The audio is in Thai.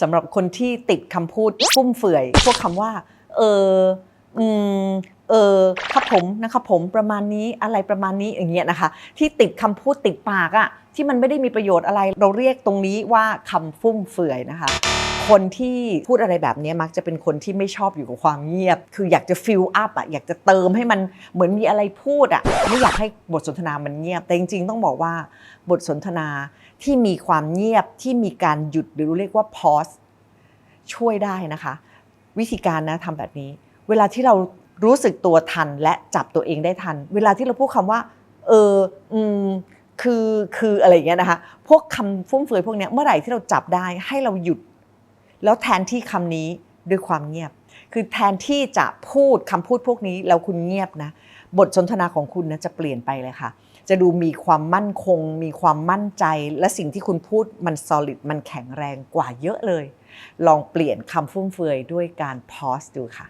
สำหรับคนที่ติดคำพูดฟุ่มเฟือย พวกคำว่า เอออืมเออครับผมนะครับผมประมาณนี้อะไรประมาณนี้อย่างเงี้ยนะคะ ที่ติดคำพูดติดปากอะที่มันไม่ได้มีประโยชน์อะไร เราเรียกตรงนี้ว่าคำฟุ่มเฟือยนะคะ คนที่พูดอะไรแบบนี้มักจะเป็นคนที่ไม่ชอบอยู่กับความเงียบ คืออยากจะฟิลอัพอะอยากจะเติมให้มันเหมือนมีอะไรพูดอะไม่อยากให้บทสนทนามันเงียบ แต่จริงๆ ต้องบอกว่าบทสนทนาที่มีความเงียบที่มีการหยุดหรือเรียกว่า pause ช่วยได้นะคะ วิธีการนะทำแบบนี้ เวลาที่เรารู้สึกตัวทันและจับตัวเองได้ทัน เวลาที่เราพูดคำว่า เออ อืมคือคืออะไรเงี้ยนะคะ พวกคำฟุ่มเฟือยพวกนี้เมื่อไหร่ที่เราจับได้ให้เราหยุด แล้วแทนที่คำนี้ด้วยความเงียบ คือแทนที่จะพูดคำพูดพวกนี้แล้วคุณเงียบนะ บทสนทนาของคุณนะจะเปลี่ยนไปเลยค่ะ จะดูมีความมั่นคง มีความมั่นใจ และสิ่งที่คุณพูดมัน solid มันแข็งแรงกว่าเยอะเลย ลองเปลี่ยนคำฟุ่มเฟือยด้วยการ pause ดูค่ะ